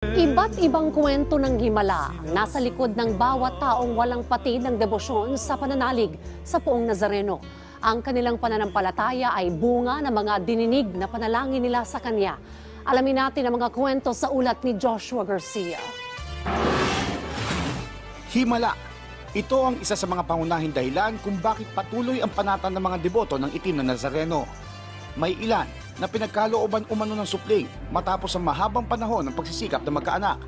Iba't ibang kwento ng himala ang nasa likod ng bawat taong walang patid ng debosyon sa pananalig sa poong Nazareno. Ang kanilang pananampalataya ay bunga ng mga dininig na panalangin nila sa Kanya. Alamin natin ang mga kwento sa ulat ni Joshua Garcia. Himala. Ito ang isa sa mga pangunahing dahilan kung bakit patuloy ang panatan ng mga deboto ng itim na Nazareno. May ilan na pinagkalooban umano ng supling matapos ang mahabang panahon ng pagsisikap ng magkaanak.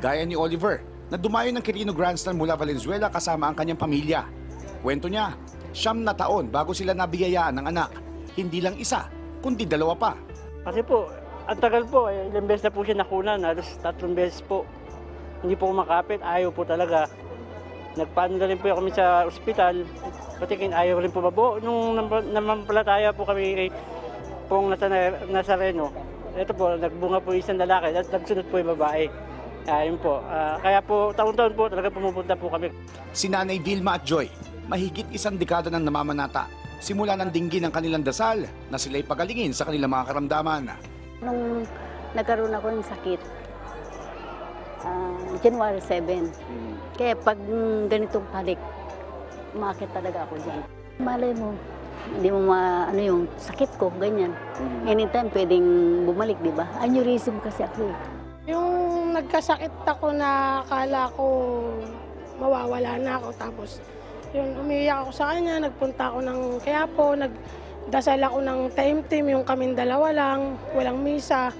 Gaya ni Oliver na dumayo ng Quirino Grandstand mula Valenzuela kasama ang kanyang pamilya. Kwento niya, siyam na taon bago sila nabiyayaan ng anak. Hindi lang isa, kundi dalawa pa. Kasi po, ang tagal po, eh, ilang beses na po siya nakunan, halos tatlong beses po. Hindi po kumakapit, ayaw po talaga. Nagpaano na rin po kami sa ospital, pati kin ayaw rin po mabo. Nung nam- namampalataya po kami kay pong nasa, nasa Reno, ito po, nagbunga po isang lalaki, at nagsunod po yung babae. Ayun po. Ah, kaya po, taon-taon po talaga pumupunta po kami. Si Nanay Vilma at Joy, mahigit isang dekada nang namamanata. Simula ng dinggin ng kanilang dasal na sila'y pagalingin sa kanilang mga karamdaman. Nung nagkaroon ako ng sakit, ah, January 7. Kaya pag mm, ganitong panik, umakit talaga ako dyan. Malay mo, hindi mo ma, ano yung sakit ko, ganyan. Anytime pwedeng bumalik, di ba? Aneurysm kasi ako eh. Yung nagkasakit ako na akala ko mawawala na ako. Tapos yun, umiiyak ako sa kanya, nagpunta ako ng Quiapo, nagdasal ako ng time team, yung kaming dalawa lang, walang misa.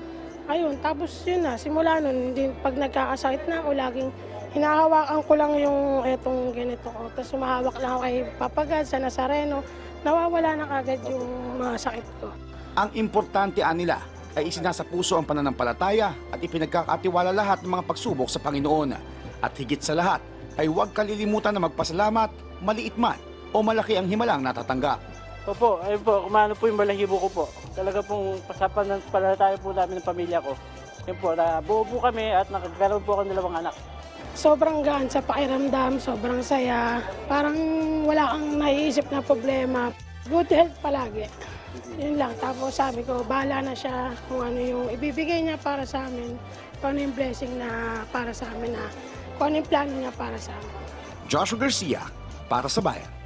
Ayun, tapos yun na, simula nun, hindi, pag nagkakasakit na ako, laging hinahawakan ko lang yung etong ganito ko. Tapos sumahawak lang ako kay Papagad sa Nazareno. Nawawala na kagad yung mga sakit ko. Ang importante anila ay isinasa puso ang pananampalataya at ipinagkakatiwala lahat ng mga pagsubok sa Panginoon. At higit sa lahat ay huwag kalilimutan na magpasalamat, maliit man o malaki ang himalang natatanggap. Opo, ayun po, kumano po yung balahibo ko po. Talaga pong pasapan ng palataya po namin ng pamilya ko. Yun po, na buo po kami at nakagkaroon po ako ng dalawang anak. Sobrang gaan sa pakiramdam, sobrang saya. Parang wala kang naiisip na problema. Good health palagi. Yun lang. Tapos sabi ko, bahala na siya kung ano yung ibibigay niya para sa amin. Kung ano yung blessing na para sa amin na kung ano yung plano niya para sa amin. Joshua Garcia para sa Bayan.